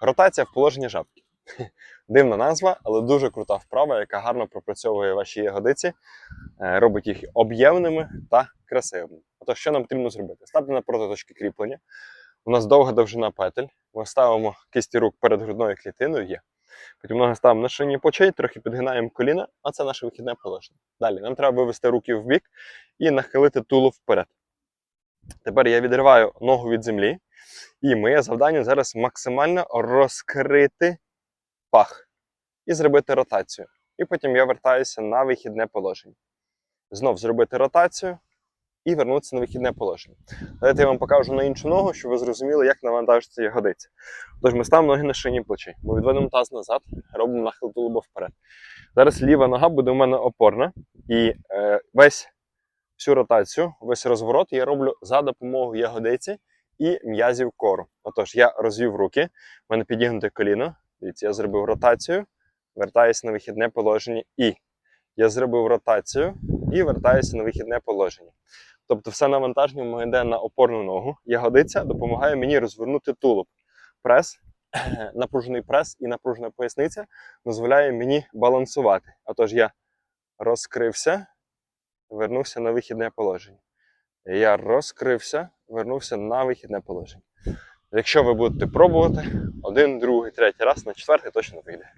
Ротація в положенні жабки. Дивна назва, але дуже крута вправа, яка гарно пропрацьовує ваші ягодиці, е, робить їх об'ємними та красивими. Отож, що нам потрібно зробити? Стати напроти точки кріплення. У нас довга довжина петель. Ми ставимо кисті рук перед грудною клітиною. Є. Потім ноги ставимо на шині плечей, трохи підгинаємо коліна, а це наше вихідне положення. Далі нам треба вивести руки в бік і нахилити тулуб вперед. Тепер я відриваю ногу від землі, і моє завдання зараз максимально розкрити пах і зробити ротацію. І потім я вертаюся на вихідне положення. Знов зробити ротацію і вернутися на вихідне положення. Давайте я вам покажу на іншу ногу, щоб ви зрозуміли, як навантажиться ягодиця. Тож ми ставимо ноги на шині плечей. Ми відводимо таз назад, робимо нахил тулуба вперед. Зараз ліва нога буде у мене опорна, і е, весь всю ротацію, весь розворот я роблю за допомогою ягодиці і м'язів кору. Отож, я розвів руки, в мене підігнуте коліно. Дивіться, я зробив ротацію, вертаюся на вихідне положення і. Я зробив ротацію і вертаюся на вихідне положення. Тобто все навантаження в йде на опорну ногу. Ягодиця допомагає мені розвернути тулуб. Прес, напружений прес і напружена поясниця дозволяє мені балансувати. Отож, я розкрився, вернувся на вихідне положення. Я розкрився, вернувся на вихідне положення. Якщо ви будете пробувати один, другий, третій раз, на четвертий точно вийде.